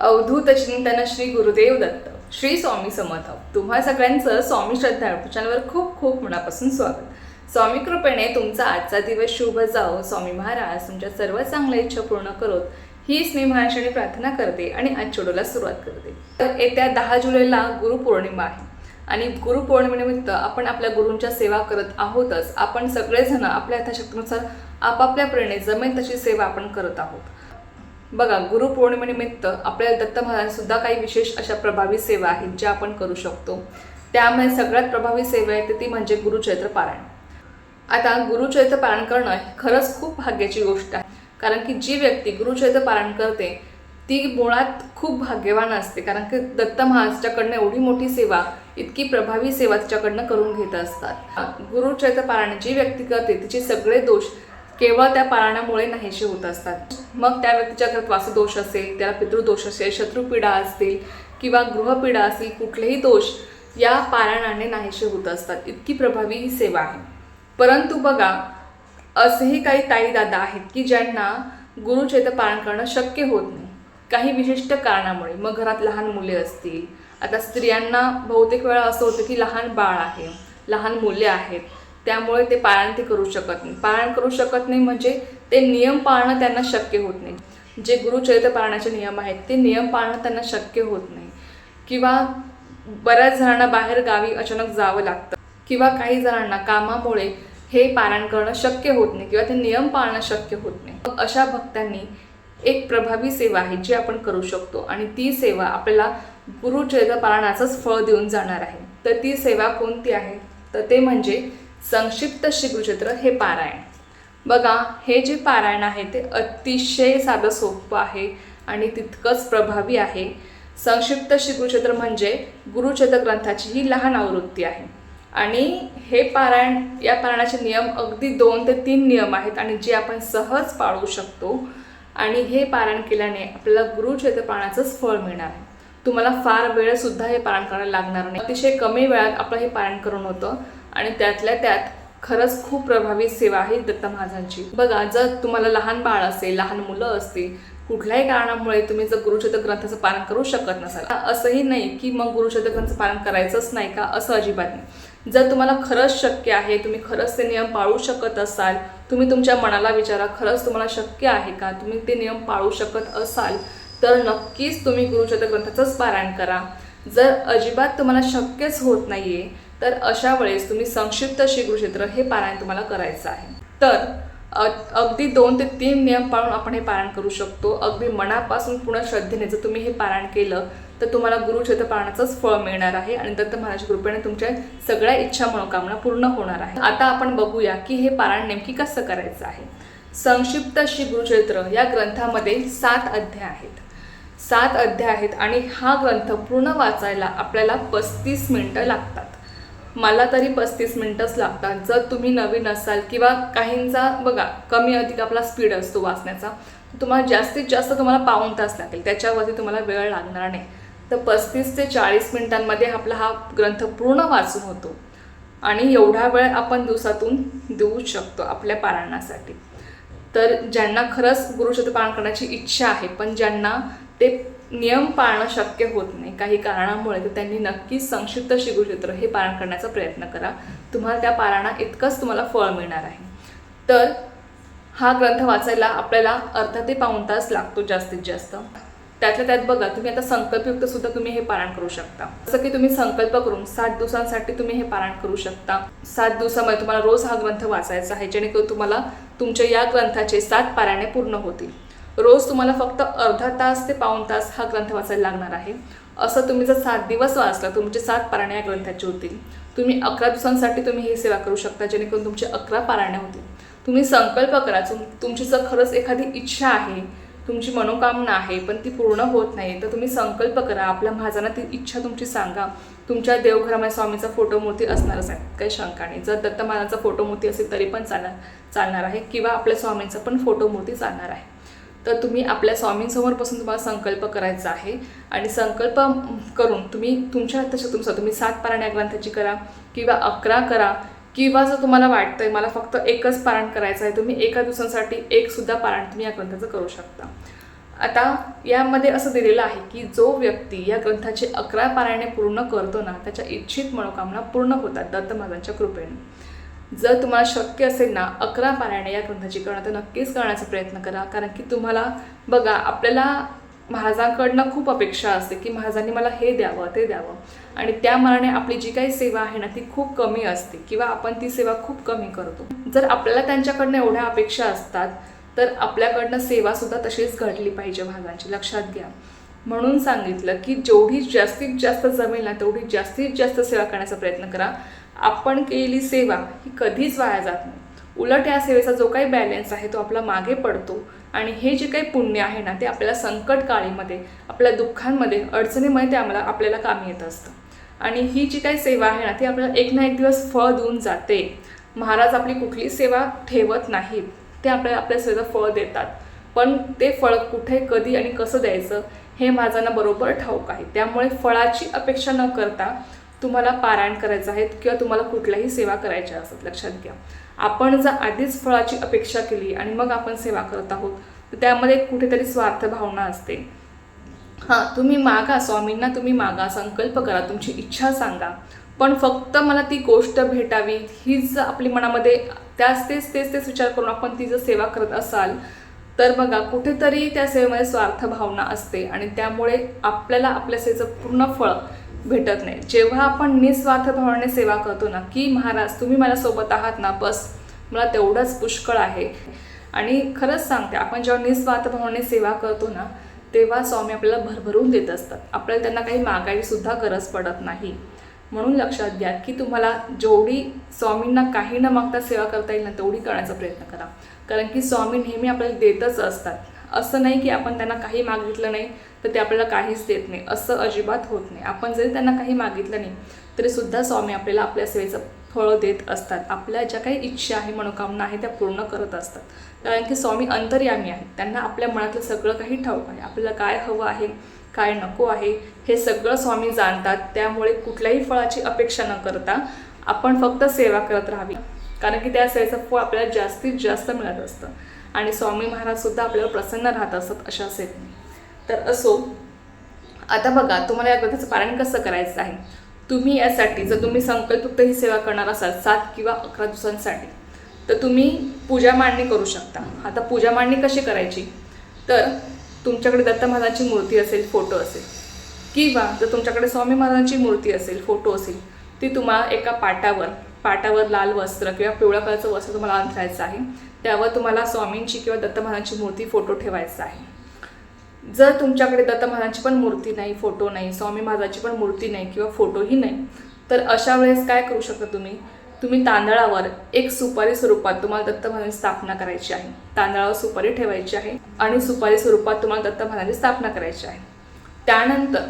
अवधूत चिंतन श्री गुरुदेव दत्त श्री स्वामी समर्थ. तुम्हा सगळ्यांचं स्वामी श्रद्धा चॅनलवर खूप खूप मनापासून स्वागत. स्वामी कृपेने तुमचा आजचा दिवस शुभ जाओ. स्वामी महाराज तुमच्या सर्व चांगल्या इच्छा पूर्ण करोत. हीच मी महाराष्ट्राने प्रार्थना करते आणि आज चोडोला सुरुवात करते. तर येत्या दहा जुलैला गुरुपौर्णिमा आहे. आणि गुरुपौर्णिमेनिमित्त आपण आपल्या गुरूंच्या सेवा करत आहोतच. आपण सगळेजण आपल्या यथाशक्तीनुसार आपापल्या प्रेरणे जमेल तशी सेवा आपण करत आहोत. बघा गुरुपौर्णिमेनिमित्त आपल्या दत्त महाराजांसुद्धा काही विशेष अशा प्रभावी सेवा आहेत ज्या आपण करू शकतो. त्यामुळे सगळ्यात प्रभावी सेवा आहे ती म्हणजे गुरुचैत्र पारायण. आता गुरुचैत्र पारायण करणं खरंच खूप भाग्याची गोष्ट आहे. कारण की जी व्यक्ती गुरुचैत्र पारायण करते ती मुळात खूप भाग्यवान असते. कारण की दत्त महाराजच्याकडनं एवढी मोठी सेवा इतकी प्रभावी सेवा तिच्याकडनं करून घेत असतात. गुरुचैत्र पारायण जी व्यक्ती करते तिचे सगळे दोष केवळ त्या पारायणामुळे नाहीसे होत असतात. मग त्या व्यक्तीच्या घरात वासुदोष असेल त्याला पितृदोष असेल शत्रुपीडा असतील किंवा गृहपीडा असतील कुठलेही दोष या पारायणाने नाहीसे होत असतात. इतकी प्रभावी ही सेवा आहे. परंतु बघा असेही काही ताई दादा आहेत की ज्यांना गुरुचैत्र पालन करणं शक्य होत नाही. काही विशिष्ट कारणामुळे. मग घरात लहान मुले असतील. आता स्त्रियांना बहुतेक वेळा असं होतं की लहान बाळ आहे. लहान मुले आहेत. त्यामुळे ते पालन ते करू शकत नाही. पालन करू शकत नाही म्हणजे ते नियम पाळणं त्यांना शक्य होत नाही. जे गुरुचरित्र पाळण्याचे नियम आहेत ते नियम पाळणं त्यांना शक्य होत नाही. किंवा बऱ्याच जणांना बाहेर गावी अचानक जावं लागतं. किंवा काही जणांना कामामुळे हे पारायण करणं शक्य होत नाही किंवा ते नियम पाळणं शक्य होत नाही. मग अशा भक्तांनी एक प्रभावी सेवा आहे जी आपण करू शकतो आणि ती सेवा आपल्याला गुरुचरित्र पारायणाचंच फळ देऊन जाणार आहे. तर ती सेवा कोणती आहे? तर ते म्हणजे संक्षिप्त श्री हे पारायण. बघा हे जे पारायण आहे ते अतिशय साधं सोपं आहे आणि तितकंच प्रभावी आहे. संक्षिप्त श्री म्हणजे गुरुचरित्र ग्रंथाची ही लहान आवृत्ती आहे. आणि हे पारायण या पारायणाचे नियम अगदी दोन ते तीन नियम आहेत आणि जे आपण सहज पाळू शकतो. आणि हे पारायण केल्याने आपल्याला गुरुचेत्र पाळण्याचंच फळ मिळणार आहे. तुम्हाला फार वेळसुद्धा हे पारायण करायला लागणार नाही. अतिशय कमी वेळात आपलं हे पारायण करून होतं. आणि त्यातल्या त्यात खरंच खूप प्रभावी सेवा आहे दत्त महाराजांची. बघा जर तुम्हाला लहान बाळ असेल लहान मुलं असतील कुठल्याही कारणामुळे तुम्ही जर गुरुचरित्र ग्रंथाचं पालन करू शकत नसाल असंही नाही की मग गुरुचरित्र ग्रंथाचं पालन करायचंच नाही का? असं अजिबात नाही. जर तुम्हाला खरंच शक्य आहे तुम्ही खरंच ते नियम पाळू शकत असाल तुम्ही तुमच्या मनाला विचारा खरंच तुम्हाला शक्य आहे का? तुम्ही ते नियम पाळू शकत असाल तर नक्कीच तुम्ही गुरुचरित्र ग्रंथाचंच पारायण करा. जर अजिबात तुम्हाला शक्यच होत नाही आहे तर अशा वेळेस तुम्ही संक्षिप्त श्री गुरुक्षेत्र हे पारायण तुम्हाला करायचं आहे. तर अगदी दोन ते तीन नियम पाळून आपण हे पारायण करू शकतो. अगदी मनापासून पूर्ण श्रद्धेने जर तुम्ही हे पारायण केलं तर तुम्हाला गुरुक्षेत्र पारायणाचंच फळ मिळणार आहे आणि दत्त महाराज कृपेने तुमच्या सगळ्या इच्छा मनोकामना पूर्ण होणार आहे. आता आपण बघूया की हे पारायण नेमकी कसं करायचं आहे. संक्षिप्त श्री गुरुक्षेत्र या ग्रंथामध्ये सात अध्याय आहेत. सात अध्याय आहेत आणि हा ग्रंथ पूर्ण वाचायला आपल्याला पस्तीस मिनटं लागतात. मला तरी पस्तीस मिनटंच लागतात. जर तुम्ही नवीन असाल किंवा काहींचा बघा कमी अधिक आपला स्पीड असतो वाचण्याचा तुम्हाला जास्तीत जास्त तुम्हाला पाऊण तास लागेल. त्याच्यावरती तुम्हाला वेळ लागणार नाही. तर पस्तीस ते चाळीस मिनिटांमध्ये आपला हा ग्रंथ पूर्ण वाचून होतो. आणि एवढा वेळ आपण दिवसातून देऊ शकतो आपल्या पारायणासाठी. तर ज्यांना खरंच गुरुचरित्र पालन करण्याची इच्छा आहे पण ज्यांना ते नियम पाळणं शक्य होत नाही. काही कारणामुळे तर त्यांनी नक्कीच संक्षिप्त श्री हे पारण करण्याचा प्रयत्न करा. तुम्हाला त्या पारायणा इतकंच तुम्हाला फळ मिळणार आहे. तर हा ग्रंथ वाचायला आपल्याला अर्धा ते पाऊण तास लागतो जास्तीत जास्त. त्यातल्या त्यात बघा तुम्ही आता संकल्पयुक्त सुद्धा तुम्ही हे पारायण करू शकता. जसं की तुम्ही संकल्प करून सात दिवसांसाठी तुम्ही हे पारायण करू शकता. सात दिवसामध्ये तुम्हाला रोज हा ग्रंथ वाचायचा आहे जेणेकरून तुम्हाला तुमच्या या ग्रंथाचे सात पारायणे पूर्ण होतील. रोज तुम्हाला फक्त अर्धा तास ते पाऊण तास हा ग्रंथ वाचायला लागणार आहे. असं तुम्ही जर सात दिवस वाचला तुमचे सात पारायणे या ग्रंथाचे होतील तुम्ही अकरा दिवसांसाठी तुम्ही ही सेवा करू शकता जेणेकरून तुमचे अकरा पारायणे होतील. तुम्ही संकल्प करा तुम तुमची जर खरंच एखादी इच्छा आहे तुमची मनोकामना आहे पण ती पूर्ण होत नाही तर तुम्ही संकल्प करा आपल्या महाजांना ती इच्छा तुमची सांगा. तुमच्या देवघरामध्ये स्वामीचा फोटो मूर्ती असणारच आहे काही शंका नाही. जर दत्त महाराजांचा फोटो मूर्ती असेल तरी पण चालणार चालणार आहे किंवा आपल्या स्वामींचा पण फोटो मूर्ती चालणार आहे. तर तुम्ही आपल्या स्वामींसमोर बसून तुम्हाला संकल्प करायचा आहे. आणि संकल्प करून तुम्ही तुमच्या हाताशक्तीनुसार तुम्ही सात पारायण या ग्रंथाची करा किंवा अकरा करा किंवा जर तुम्हाला वाटतंय मला फक्त एकच पारायण करायचं आहे तुम्ही एका दिवसांसाठी एकसुद्धा पारायण तुम्ही या ग्रंथाचं करू शकता. आता यामध्ये असं दिलेलं आहे की जो व्यक्ती या ग्रंथाचे अकरा पारायणे पूर्ण करतो ना त्याच्या इच्छित मनोकामना पूर्ण होतात दत्त महाराजांच्या कृपेने. जर तुम्हाला शक्य असेल ना अकरा पारायणे या ग्रंथाची करणं तर नक्कीच करण्याचा प्रयत्न करा. कारण की तुम्हाला बघा आपल्याला महाराजांकडनं खूप अपेक्षा असते की महाराजांनी मला हे द्यावं ते द्यावं. आणि त्या मनाने आपली जी काही सेवा आहे ना ती खूप कमी असते किंवा आपण ती सेवा खूप कमी करतो. जर आपल्याला त्यांच्याकडनं एवढ्या अपेक्षा असतात तर आपल्याकडनं सेवासुद्धा तशीच घडली पाहिजे महाराजांची. लक्षात घ्या. म्हणून सांगितलं की जेवढी जास्तीत जास्त जमेल ना तेवढी जास्तीत जास्त सेवा करण्याचा प्रयत्न करा. आपण केलेली सेवा ही कधीच वाया जात नाही. उलट या सेवेचा जो काही बॅलन्स आहे तो आपला मागे पडतो आणि हे जे काही पुण्य आहे ना ते आपल्याला संकट काळीमध्ये आपल्या दुःखांमध्ये अडचणीमध्ये ते आम्हाला आपल्याला कामी येत असतं. आणि ही जी काही सेवा आहे ना ती आपल्याला एक ना एक दिवस फळ देऊन जाते. महाराज आपली कुठली सेवा ठेवत नाहीत ते आपल्याला आपल्या सेवेचं फळ देतात. पण ते फळ कुठे कधी आणि कसं द्यायचं हे माझांना बरोबर ठाऊक आहे. त्यामुळे फळाची अपेक्षा न करता तुम्हाला पारायण करायचं आहे किंवा तुम्हाला कुठल्याही सेवा करायच्या असतात. लक्षात घ्या. आपण जर आधीच फळाची अपेक्षा केली आणि मग आपण सेवा करत आहोत तर त्यामध्ये कुठेतरी स्वार्थ भावना असते. हां तुम्ही मागा स्वामींना तुम्ही मागा संकल्प करा तुमची इच्छा सांगा. पण फक्त मला ती गोष्ट भेटावी हीच जर आपली मनामध्ये त्याच तेच तेच तेच विचार करून आपण ती जर सेवा करत असाल तर बघा कुठेतरी त्या सेवेमध्ये स्वार्थ भावना असते आणि त्यामुळे आपल्याला आपल्या सेवेचं पूर्ण फळ भेटत नाही. जेव्हा आपण निस्वार्थ भावनेने सेवा करतो ना की महाराज तुम्ही मला सोबत आहात ना बस मला तेवढंच पुष्कळ आहे. आणि खरंच सांगते आपण जेव्हा निस्वार्थ भावनेने सेवा करतो ना तेव्हा स्वामी आपल्याला भरभरून देत असतात. आपल्याला त्यांना काही मागायचीसुद्धा गरज पडत नाही. म्हणून लक्षात घ्या की तुम्हाला जेवढी स्वामींना काही न मागता सेवा करता येईल ना तेवढी करण्याचा प्रयत्न करा. कारण की स्वामी नेहमी आपल्याला देतच असतात. असं नाही की आपण त्यांना काही मागितलं नाही तर ते आपल्याला काहीच देत नाही. असं अजिबात होत नाही. आपण जरी त्यांना काही मागितलं नाही तरीसुद्धा स्वामी आपल्याला आपल्या सेवेचं फळं देत असतात. आपल्या ज्या काही इच्छा आहे मनोकामना आहे त्या पूर्ण करत असतात. कारण की स्वामी अंतर्यामी आहेत. त्यांना आपल्या मनातलं सगळं काही ठाऊक आहे. आपल्याला काय हवं आहे काय नको आहे हे सगळं स्वामी जाणतात. त्यामुळे कुठल्याही फळाची अपेक्षा न करता आपण फक्त सेवा करत राहावी. कारण की त्या सेवेचं फळ आपल्याला जास्तीत जास्त मिळत असतं. आणि स्वामी महाराजसुद्धा आपल्याला प्रसन्न राहत असत अशा सेवेने. तर असो. आता बघा तुम्हाला या कथेचं पारायण कसं करायचं आहे? तुम्ही यासाठी जर तुम्ही संकल्पयुक्त ही सेवा करणार असाल सात किंवा अकरा दिवसांसाठी तर तुम्ही पूजा मांडणी करू शकता. आता पूजा मांडणी कशी करायची? तर तुमच्याकडे दत्त महाराजांची मूर्ती असेल फोटो असेल किंवा जर तुमच्याकडे स्वामी महाराजांची मूर्ती असेल फोटो असेल ती तुम्हाला एका पाटावर पाटावर लाल वस्त्र किंवा पिवळ्या कलरचं वस्त्र तुम्हाला अंथरायचं आहे. त्यावर तुम्हाला स्वामींची किंवा दत्त महाराजांची मूर्ती फोटो ठेवायचा आहे. जर तुमच्याकडे दत्त महाराजांची पण मूर्ती नाही फोटो नाही स्वामी महाराजांची पण मूर्ती नाही किंवा फोटोही नाही तर अशा वेळेस काय करू शकता तुम्ही? तुम्ही तांदळावर एक सुपारी स्वरूपात तुम्हाला दत्त महाराजांची स्थापना करायची आहे. तांदळावर सुपारी ठेवायची आहे आणि सुपारी स्वरूपात तुम्हाला दत्त महाराजांची स्थापना करायची आहे. त्यानंतर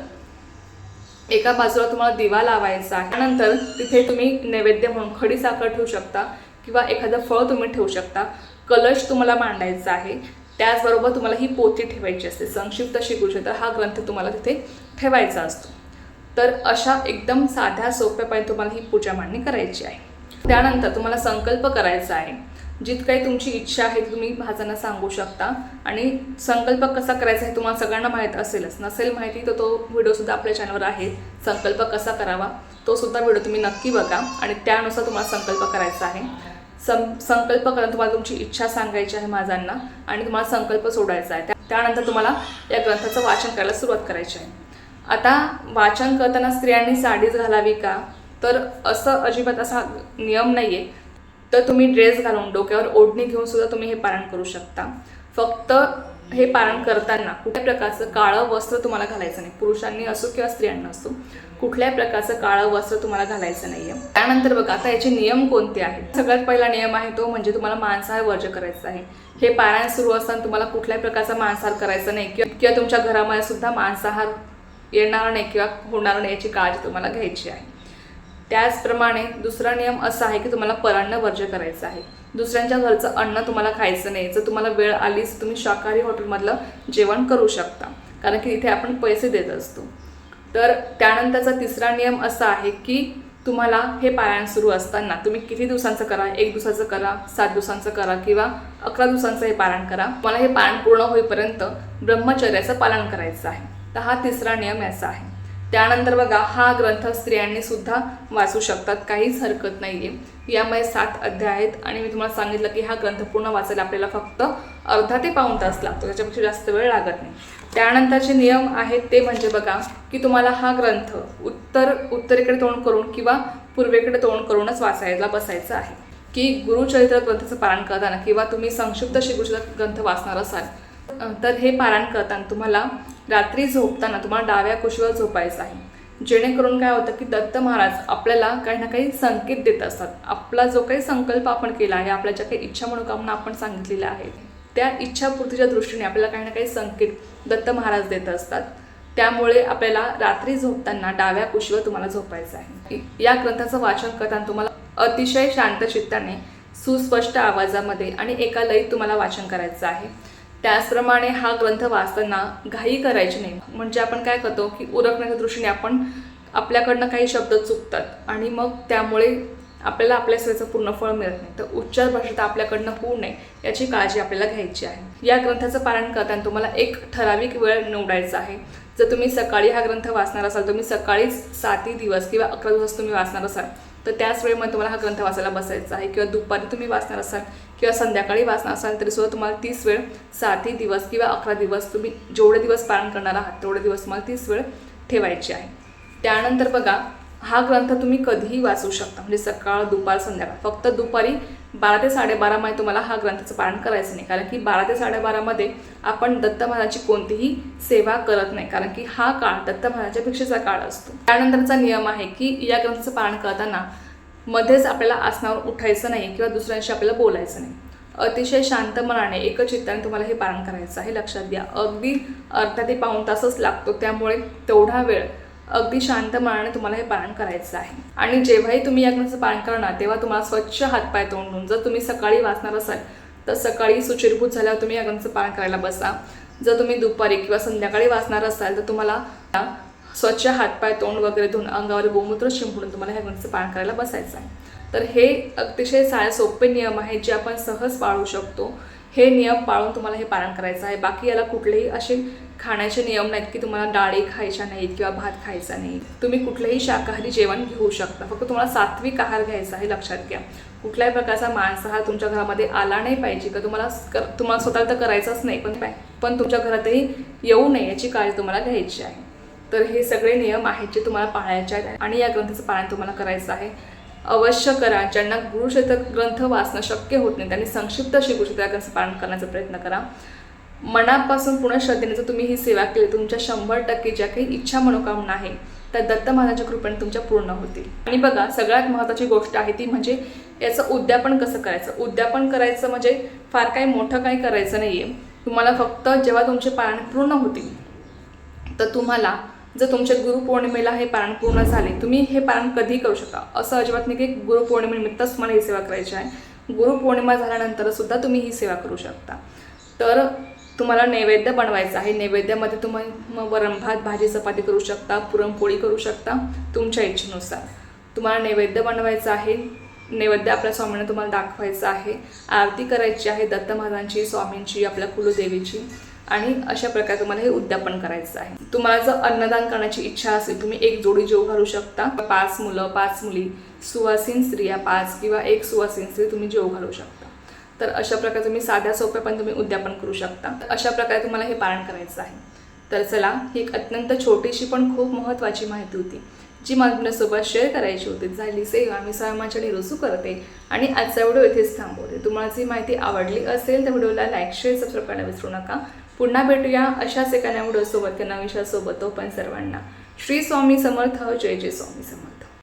एका बाजूला तुम्हाला दिवा लावायचा आहे. त्यानंतर तिथे तुम्ही नैवेद्य म्हणून खडी साखर ठेवू शकता किंवा एखादं फळ तुम्ही ठेवू शकता. कलश तुम्हाला मांडायचा आहे. त्याचबरोबर तुम्हाला ही पोथी ठेवायची असते. संक्षिप्त अशी तर हा ग्रंथ तुम्हाला तिथे ठेवायचा असतो. तर अशा एकदम साध्या सोप्यापणे तुम्हाला ही पूजा मांडणी करायची आहे. त्यानंतर तुम्हाला संकल्प करायचा आहे. जित काही तुमची इच्छा आहे तुम्ही भाजांना सांगू शकता. आणि संकल्प कसा करायचा हे तुम्हाला सगळ्यांना माहीत असेलच. नसेल माहिती तर तो व्हिडिओसुद्धा आपल्या चॅनलवर आहे. संकल्प कसा करावा तो सुद्धा व्हिडिओ तुम्ही नक्की बघा. आणि त्यानुसार तुम्हाला संकल्प करायचा आहे. सं संकल्प करा तुम्हाला तुमची इच्छा सांगायची आहे माझांना आणि तुम्हाला संकल्प सोडायचा आहे. त्यानंतर तुम्हाला या ग्रंथाचं वाचन करायला सुरुवात करायची आहे. आता वाचन करताना स्त्रियांनी साडीच घालावी का? तर असं अजिबात असा नियम नाही आहे तर तुम्ही ड्रेस घालून डोक्यावर ओढणी घेऊन सुद्धा तुम्ही हे पारायण करू शकता. फक्त हे पारण करताना कुठल्या प्रकारचं काळं वस्त्र तुम्हाला घालायचं नाही. पुरुषांनी असो किंवा स्त्रियांना असो कुठल्याही प्रकारचं काळं वस्त्र तुम्हाला घालायचं नाहीये. त्यानंतर बघा आता याचे नियम कोणते आहेत? सगळ्यात पहिला नियम आहे तो म्हणजे तुम्हाला मांसाहार वर्ज करायचा आहे. हे पारायण सुरू असताना तुम्हाला कुठल्याही प्रकारचा मांसाहार करायचा नाही किंवा किंवा तुमच्या घरामध्ये सुद्धा मांसाहार येणार नाही किंवा होणार नाही याची काळजी तुम्हाला घ्यायची आहे. त्याचप्रमाणे दुसरा नियम असा आहे की तुम्हाला परांना वर्ज करायचं आहे. दुसऱ्यांच्या घरचं अन्न तुम्हाला खायचं नाही जर तुम्हाला वेळ आलीच तुम्ही शाकाहारी हॉटेलमधलं जेवण करू शकता. कारण की इथे आपण पैसे देत असतो. तर त्यानंतरचा तिसरा नियम असा आहे की तुम्हाला हे पारायण सुरू असताना तुम्ही किती दिवसांचं करा? एक दिवसाचं करा सात दिवसांचं करा किंवा अकरा दिवसांचं हे पारायण करा. मला हे पारायण पूर्ण होईपर्यंत ब्रह्मचर्याचं पालन करायचं आहे. तर हा तिसरा नियम याचा आहे. त्यानंतर बघा हा ग्रंथ स्त्रियांनी सुद्धा वाचू शकतात. काहीच हरकत नाही आहे यामध्ये सात अध्याय आहेत आणि मी तुम्हाला सांगितलं की हा ग्रंथ पूर्ण वाचायला आपल्याला फक्त अर्धा ते पाऊण तास लागतो. त्याच्यापेक्षा जास्त वेळ लागत नाही. त्यानंतरचे नियम आहेत ते म्हणजे बघा की तुम्हाला हा ग्रंथ उत्तर उत्तरेकडे तोंड करून किंवा पूर्वेकडे तोंड करूनच वाचायला बसायचं आहे. की गुरुचरित्र ग्रंथाचं पालन करताना किंवा तुम्ही संक्षिप्त श्री ग्रंथ वाचणार असाल तर हे पारायण करताना तुम्हाला रात्री झोपताना तुम्हाला डाव्या कुशीवर झोपायचं आहे. जेणेकरून काय होतं की दत्त महाराज आपल्याला काही ना काही संकेत देत असतात. आपला जो काही संकल्प आपण केला आहे आपल्या ज्या काही इच्छा मनोकामना आपण सांगितलेल्या आहेत त्या इच्छापूर्तीच्या दृष्टीने आपल्याला काही ना काही संकेत दत्त महाराज देत असतात. त्यामुळे आपल्याला रात्री झोपताना डाव्या कुशीवर तुम्हाला झोपायचं आहे. या ग्रंथाचं वाचन करताना तुम्हाला अतिशय शांत चित्ताने सुस्पष्ट आवाजामध्ये आणि एका लयीत तुम्हाला वाचन करायचं आहे. त्याचप्रमाणे हा ग्रंथ वाचताना घाई करायची नाही. म्हणजे आपण काय करतो की उरकण्याच्या दृष्टीने आपण आपल्याकडनं काही शब्द चुकतात आणि मग त्यामुळे आपल्याला आपल्या सेवेचं पूर्ण फळ मिळत नाही. तर उच्चार भाषेत आपल्याकडनं होऊ नये याची काळजी आपल्याला घ्यायची आहे. या ग्रंथाचं पारायण करताना तुम्हाला एक ठराविक वेळ निवडायचा आहे. जर तुम्ही सकाळी हा ग्रंथ वाचणार असाल तुम्ही सकाळीच सातही दिवस किंवा अकरा दिवस तुम्ही वाचणार असाल तर त्याच वेळेमध्ये तुम्हाला हा ग्रंथ वाचायला बसायचा आहे. किंवा दुपारी तुम्ही वाचणार असाल किंवा संध्याकाळी वाचणार असाल तरीसुद्धा तुम्हाला तीस वेळ सातही दिवस किंवा अकरा दिवस तुम्ही जेवढे दिवस पालन करणार आहात तेवढे दिवस तुम्हाला तीस वेळ ठेवायची आहे. त्यानंतर बघा हा ग्रंथ तुम्ही कधीही वाचू शकता म्हणजे सकाळ दुपार संध्याकाळ. फक्त दुपारी बारा ते साडेबारामध्ये तुम्हाला हा ग्रंथाचं पारण करायचं नाही. कारण की बारा ते साडेबारामध्ये आपण दत्त महाराजाची कोणतीही सेवा करत नाही. कारण की हा काळ दत्त महाराजाच्या भिक्षेचा काळ असतो. त्यानंतरचा नियम आहे की या ग्रंथाचं पारण करताना मध्येच आपल्याला आसनावर उठायचं नाही किंवा दुसऱ्यांशी आपल्याला बोलायचं नाही. अतिशय शांत मनाने एकचित्ताने तुम्हाला हे पारण करायचं आहे. लक्षात घ्या. अगदी अर्धा ते पाऊण तासच लागतो. त्यामुळे तेवढा वेळ अगदी शांत मनाने तुम्हाला हे पालन करायचं आहे. आणि जेव्हाही तुम्ही या पालन करणार तेव्हा तुम्हाला स्वच्छ हातपाय तोंडून जर तुम्ही सकाळी वाचणार असाल तर सकाळी सुचिरभूत झाल्यावर तुम्ही या पालन करायला बसा. जर तुम्ही दुपारी किंवा संध्याकाळी वाचणार असाल तर तुम्हाला स्वच्छ हातपाय तोंड वगैरे धुवून अंगावर गोमूत्र शिंपडून तुम्हाला ह्या ग्रंथाचं पारायण करायला बसायचं आहे. तर हे अतिशय साय सोपे नियम आहेत जे आपण सहज पाळू शकतो. हे नियम पाळून तुम्हाला हे पालन करायचं आहे. बाकी याला कुठलेही असे खाण्याचे नियम नाहीत की तुम्हाला डाळी खायच्या नाहीत किंवा भात खायचा नाही. तुम्ही कुठलंही शाकाहारी जेवण घेऊ शकता. फक्त तुम्हाला सात्विक आहार घ्यायचा आहे लक्षात घ्या. कुठल्याही प्रकारचा मांसाहार तुमच्या घरामध्ये आला नाही पाहिजे का? तुम्हाला कर तुम्हाला स्वतःला तर करायचाच नाही पण पण तुमच्या घरातही येऊ नये याची काळजी तुम्हाला घ्यायची आहे. तर हे सगळे नियम आहेत जे तुम्हाला पाळायचे आहेत आणि या ग्रंथाचं पालन तुम्हाला करायचं आहे. अवश्य करा ज्यांना गुरुक्षेत्र ग्रंथ वाचणं शक्य होत नाही त्यांनी संक्षिप्त अशी गुरुक्षेत्र ग्रंथ करण्याचा प्रयत्न करा. मनापासून पूर्ण श्रद्धेने जर तुम्ही ही सेवा केली तुमच्या शंभर टक्के ज्या काही इच्छा मनोकामना आहे त्या दत्त महाराजांच्या कृपेने तुमच्या पूर्ण होतील. आणि बघा सगळ्यात महत्त्वाची गोष्ट आहे ती म्हणजे याचं उद्यापन कसं करायचं? उद्यापन करायचं म्हणजे फार काही मोठं काही करायचं नाही आहे तुम्हाला फक्त जेव्हा तुमचे पारायण पूर्ण होतील तर तुम्हाला जर तुमच्या गुरुपौर्णिमेला हे पारण पूर्ण झाले तुम्ही हे पारण कधी करू शकता? असं अजिबात नाही की गुरुपौर्णिमेनिमित्तच मला ही सेवा करायची आहे. गुरुपौर्णिमा झाल्यानंतर सुद्धा तुम्ही ही सेवा करू शकता. तर तुम्हाला नैवेद्य बनवायचं आहे. नैवेद्यामध्ये तुम्ही मग वरण भात भाजी चपाती करू शकता पुरणपोळी करू शकता तुमच्या इच्छेनुसार. तुम्हाला नैवेद्य बनवायचं आहे. नैवेद्य आपल्या स्वामींना तुम्हाला दाखवायचं आहे. आरती करायची आहे दत्त महाराजांची स्वामींची आपल्या कुलदेवीची. आणि अशा प्रकारे तुम्हाला हे उद्यापन करायचं आहे. तुम्हाला जर अन्नदान करण्याची इच्छा असेल तुम्ही एक जोडी जेव घालू शकता. पाच मुलं पाच मुली सुवासीन स्त्रिया पाच किंवा एक सुवासीन स्त्री तुम्ही जेव घालू शकता. तर अशा प्रकारे तुम्ही साध्या सोप्या पण तुम्ही उद्यापन करू शकता. अशा प्रकारे तुम्हाला हे पारण करायचं आहे. तर चला ही एक अत्यंत छोटीशी पण खूप महत्त्वाची माहिती होती जी मला तुमच्यासोबत शेअर करायची होती. झाली सेवा मी स्वयंमाच्याने रुजू करते आणि आजचा व्हिडिओ इथेच थांबवते. तुम्हाला जी माहिती आवडली असेल तर व्हिडिओला लाईक शेअर सबस्क्राईब करायला विसरू नका. पुन्हा भेटूया अशाच एका नव्या व्हिडिओसोबत किंवा विषयासोबत तो पण सर्वांना. श्री स्वामी समर्थ जय जय स्वामी समर्थ.